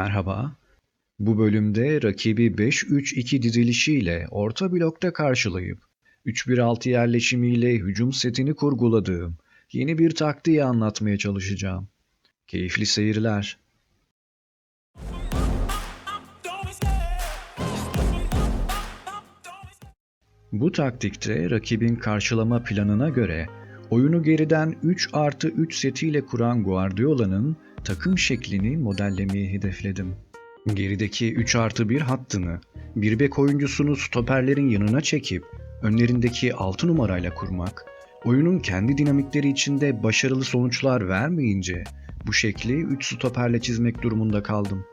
Merhaba. Bu bölümde rakibi 5-3-2 dizilişiyle orta blokta karşılayıp 3-1-6 yerleşimiyle hücum setini kurguladığım yeni bir taktiği anlatmaya çalışacağım. Keyifli seyirler. Bu taktikte rakibin karşılama planına göre oyunu geriden 3 artı 3 setiyle kuran Guardiola'nın takım şeklini modellemeyi hedefledim. Gerideki 3 artı 1 hattını bir bek oyuncusunu stoperlerin yanına çekip önlerindeki 6 numarayla kurmak, oyunun kendi dinamikleri içinde başarılı sonuçlar vermeyince bu şekli 3 stoperle çizmek durumunda kaldım.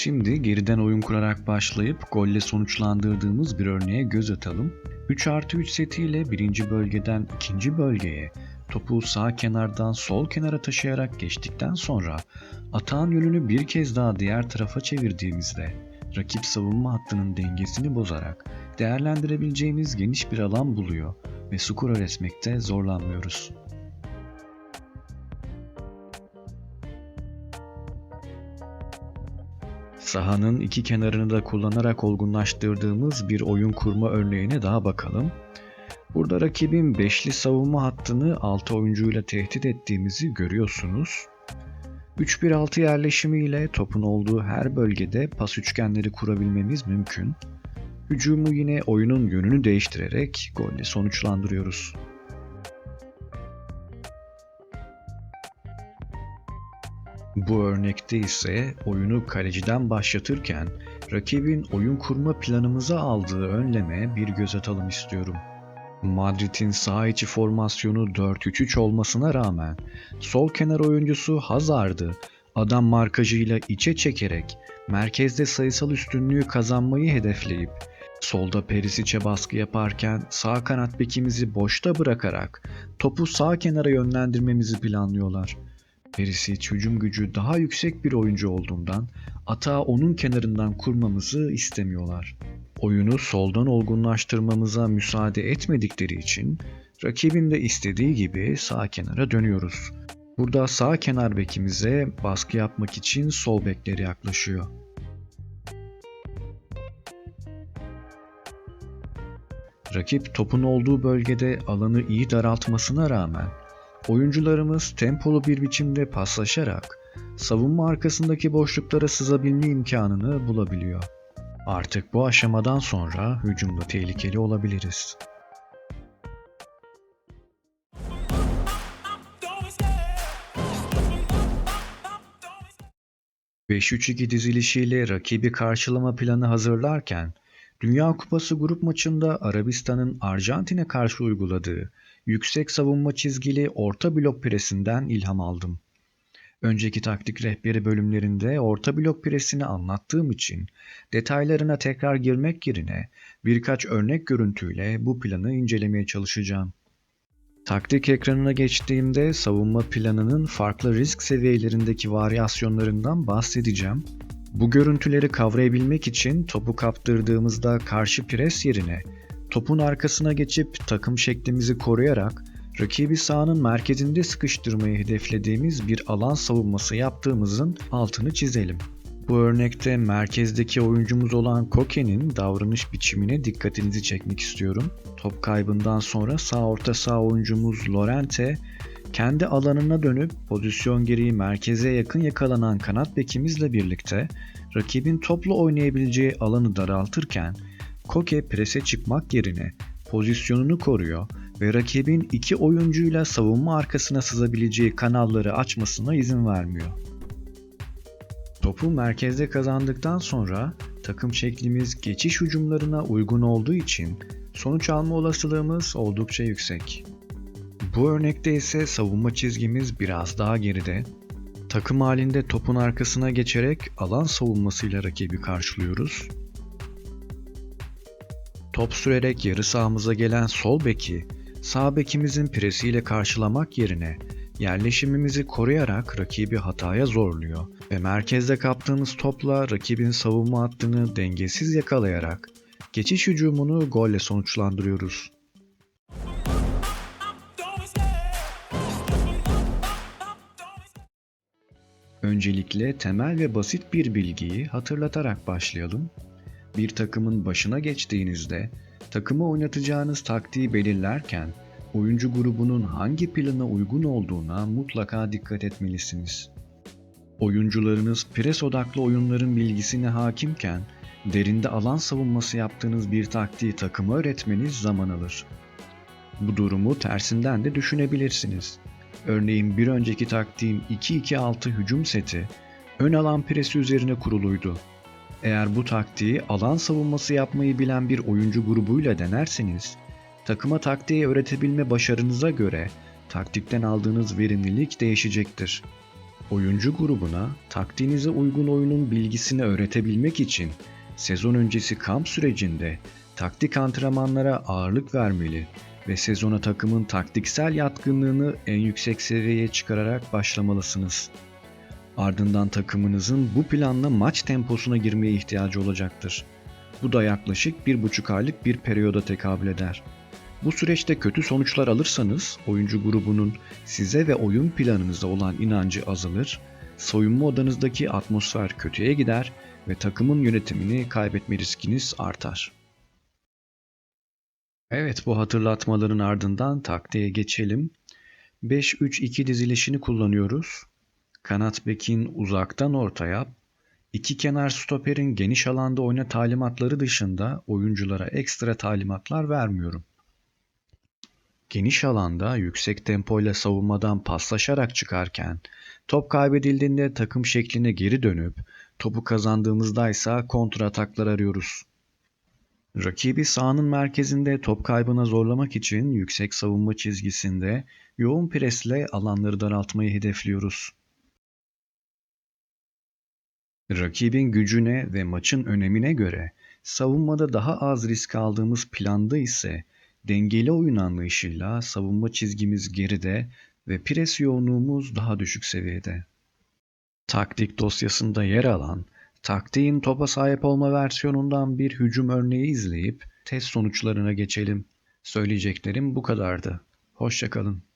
Şimdi geriden oyun kurarak başlayıp golle sonuçlandırdığımız bir örneğe göz atalım. 3 artı 3 setiyle birinci bölgeden ikinci bölgeye topu sağ kenardan sol kenara taşıyarak geçtikten sonra atağın yönünü bir kez daha diğer tarafa çevirdiğimizde rakip savunma hattının dengesini bozarak değerlendirebileceğimiz geniş bir alan buluyor ve skor resmekte zorlanmıyoruz. Sahanın iki kenarını da kullanarak olgunlaştırdığımız bir oyun kurma örneğine daha bakalım. Burada rakibin beşli savunma hattını 6 oyuncuyla tehdit ettiğimizi görüyorsunuz. 3-1-6 yerleşimiyle topun olduğu her bölgede pas üçgenleri kurabilmemiz mümkün. Hücumu yine oyunun yönünü değiştirerek golle sonuçlandırıyoruz. Bu örnekte ise oyunu kaleciden başlatırken rakibin oyun kurma planımıza aldığı önleme bir göz atalım istiyorum. Madrid'in sağ içi formasyonu 4-3-3 olmasına rağmen sol kenar oyuncusu Hazard'ı adam markajıyla içe çekerek merkezde sayısal üstünlüğü kazanmayı hedefleyip solda Perisic'e baskı yaparken sağ kanat bekimizi boşta bırakarak topu sağ kenara yönlendirmemizi planlıyorlar. Perisic hücum gücü daha yüksek bir oyuncu olduğundan atağı onun kenarından kurmamızı istemiyorlar. Oyunu soldan olgunlaştırmamıza müsaade etmedikleri için rakibin de istediği gibi sağ kenara dönüyoruz. Burada sağ kenar bekimize baskı yapmak için sol bekleri yaklaşıyor. Rakip topun olduğu bölgede alanı iyi daraltmasına rağmen oyuncularımız tempolu bir biçimde paslaşarak savunma arkasındaki boşluklara sızabilme imkanını bulabiliyor. Artık bu aşamadan sonra hücumda tehlikeli olabiliriz. ...5-3-2 dizilişiyle rakibi karşılama planı hazırlarken... ...Dünya Kupası grup maçında Arabistan'ın Arjantin'e karşı uyguladığı... ...yüksek savunma çizgili orta blok presinden ilham aldım. Önceki taktik rehberi bölümlerinde orta blok presini anlattığım için detaylarına tekrar girmek yerine birkaç örnek görüntüyle bu planı incelemeye çalışacağım. Taktik ekranına geçtiğimde savunma planının farklı risk seviyelerindeki varyasyonlarından bahsedeceğim. Bu görüntüleri kavrayabilmek için topu kaptırdığımızda karşı pres yerine topun arkasına geçip takım şeklimizi koruyarak rakibi sahanın merkezinde sıkıştırmayı hedeflediğimiz bir alan savunması yaptığımızın altını çizelim. Bu örnekte merkezdeki oyuncumuz olan Koke'nin davranış biçimine dikkatinizi çekmek istiyorum. Top kaybından sonra sağ orta sağ oyuncumuz Lorente kendi alanına dönüp pozisyon gereği merkeze yakın yakalanan kanat bekimizle birlikte rakibin topla oynayabileceği alanı daraltırken Koke prese çıkmak yerine pozisyonunu koruyor ve rakibin iki oyuncuyla savunma arkasına sızabileceği kanalları açmasına izin vermiyor. Topu merkezde kazandıktan sonra takım şeklimiz geçiş hücumlarına uygun olduğu için sonuç alma olasılığımız oldukça yüksek. Bu örnekte ise savunma çizgimiz biraz daha geride. Takım halinde topun arkasına geçerek alan savunmasıyla rakibi karşılıyoruz Top sürerek yarı sahamıza gelen sol beki sağ bekimizin presiyle karşılamak yerine yerleşimimizi koruyarak rakibi hataya zorluyor ve merkezde kaptığımız topla rakibin savunma hattını dengesiz yakalayarak geçiş hücumunu golle sonuçlandırıyoruz. Öncelikle temel ve basit bir bilgiyi hatırlatarak başlayalım. Bir takımın başına geçtiğinizde takımı oynatacağınız taktiği belirlerken oyuncu grubunun hangi plana uygun olduğuna mutlaka dikkat etmelisiniz. Oyuncularınız pres odaklı oyunların bilgisine hakimken derinde alan savunması yaptığınız bir taktiği takıma öğretmeniz zaman alır. Bu durumu tersinden de düşünebilirsiniz. Örneğin bir önceki taktiğim 2-2-6 hücum seti ön alan presi üzerine kuruluydu. Eğer bu taktiği alan savunması yapmayı bilen bir oyuncu grubuyla denerseniz, takıma taktiği öğretebilme başarınıza göre taktikten aldığınız verimlilik değişecektir. Oyuncu grubuna taktiğinize uygun oyunun bilgisini öğretebilmek için sezon öncesi kamp sürecinde taktik antrenmanlara ağırlık vermeli ve sezona takımın taktiksel yatkınlığını en yüksek seviyeye çıkararak başlamalısınız. Ardından takımınızın bu planla maç temposuna girmeye ihtiyacı olacaktır. Bu da yaklaşık bir buçuk aylık bir periyoda tekabül eder. Bu süreçte kötü sonuçlar alırsanız oyuncu grubunun size ve oyun planınıza olan inancı azalır, soyunma odanızdaki atmosfer kötüye gider ve takımın yönetimini kaybetme riskiniz artar. Evet bu hatırlatmaların ardından taktiğe geçelim. 5-3-2 dizilişini kullanıyoruz. Kanat bekin uzaktan ortaya, iki kenar stoperin geniş alanda oyna talimatları dışında oyunculara ekstra talimatlar vermiyorum. Geniş alanda yüksek tempoyla savunmadan paslaşarak çıkarken top kaybedildiğinde takım şekline geri dönüp topu kazandığımızda ise kontra ataklar arıyoruz. Rakibi sahanın merkezinde top kaybına zorlamak için yüksek savunma çizgisinde yoğun presle alanları daraltmayı hedefliyoruz. Rakibin gücüne ve maçın önemine göre savunmada daha az risk aldığımız planda ise dengeli oyun anlayışıyla savunma çizgimiz geride ve pres yoğunluğumuz daha düşük seviyede. Taktik dosyasında yer alan taktiğin topa sahip olma versiyonundan bir hücum örneği izleyip test sonuçlarına geçelim. Söyleyeceklerim bu kadardı. Hoşçakalın.